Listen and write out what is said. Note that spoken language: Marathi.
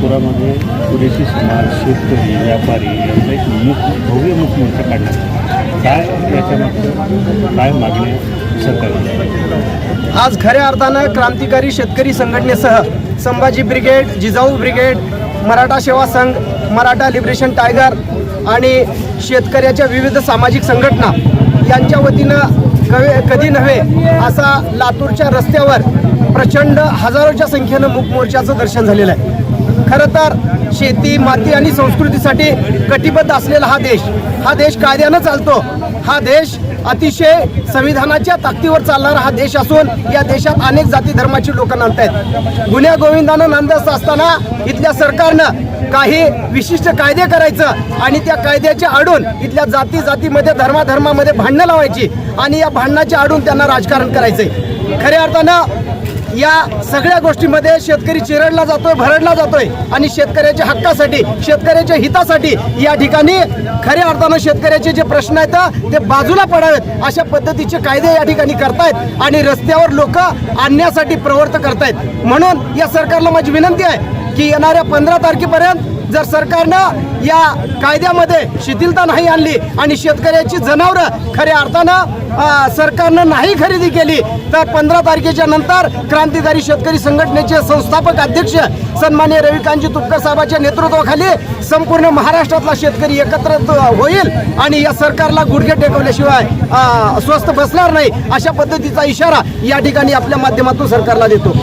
नागपुरामध्ये पुरेशी समाज शेतकरी व्यापारी यांचा एक मुख भव्य मुख मोर्चा काढण्यात काय याच्यामागचं काय मागण्या सरकारला आज खऱ्या अर्थानं क्रांतिकारी शेतकरी संघटनेसह Sambhaji brigade Jijau brigade Maratha Seva Sangh Maratha liberation tiger आणि शेतकऱ्याच्या विविध सामाजिक संघटना यांच्या वतीनं कवे कधी नव्हे असा लातूरच्या रस्त्यावर प्रचंड हजारोच्या संख्येनं मूक मोर्चाचं दर्शन झालेलं आहे. खरं तर शेती माती आणि संस्कृतीसाठी कटिबद्ध असलेला हा देश हा देश कायद्यानं चालतो. हा देश अतिशय संविधानाच्या ताकदीवर चालणारा हा देश असून या देशात अनेक जाती धर्माची लोक नांदतायत. गुन्ह्या गोविंदानं नांदत असताना इथल्या सरकारनं काही विशिष्ट कायदे करायचं आणि त्या कायद्याच्या आडून इथल्या जाती जातीमध्ये धर्माधर्मामध्ये भांडणं लावायची आणि या भांडणाच्या आडून त्यांना राजकारण करायचंय. खऱ्या अर्थानं या सगळ्या गोष्टीमध्ये शेतकरी चिरडला जातोय भरडला जातोय. आणि शेतकऱ्याच्या हक्कासाठी शेतकऱ्याच्या हितासाठी या ठिकाणी खऱ्या अर्थानं शेतकऱ्याचे जे प्रश्न आहेत ते बाजूला पडावेत. अशा पद्धतीचे कायदे या ठिकाणी करतायत आणि रस्त्यावर लोक आणण्यासाठी प्रवृत्त करतायत. म्हणून या सरकारला माझी विनंती आहे की येणाऱ्या पंधरा तारखेपर्यंत जर सरकारनं या कायद्यामध्ये शिथिलता नाही आणली आणि शेतकऱ्याची जनावरं खऱ्या अर्थानं सरकारनं नाही खरेदी केली तर पंधरा तारखेच्या नंतर क्रांतिकारी शेतकरी संघटनेचे संस्थापक अध्यक्ष सन्मान्य रविकांतजी तुपकर साहेबांच्या नेतृत्वाखाली संपूर्ण महाराष्ट्रातला शेतकरी एकत्र होईल आणि या सरकारला गुडघे टेकवल्याशिवाय अ, स्वस्थ बसणार नाही अशा पद्धतीचा इशारा या ठिकाणी आपल्या माध्यमातून सरकारला देतो.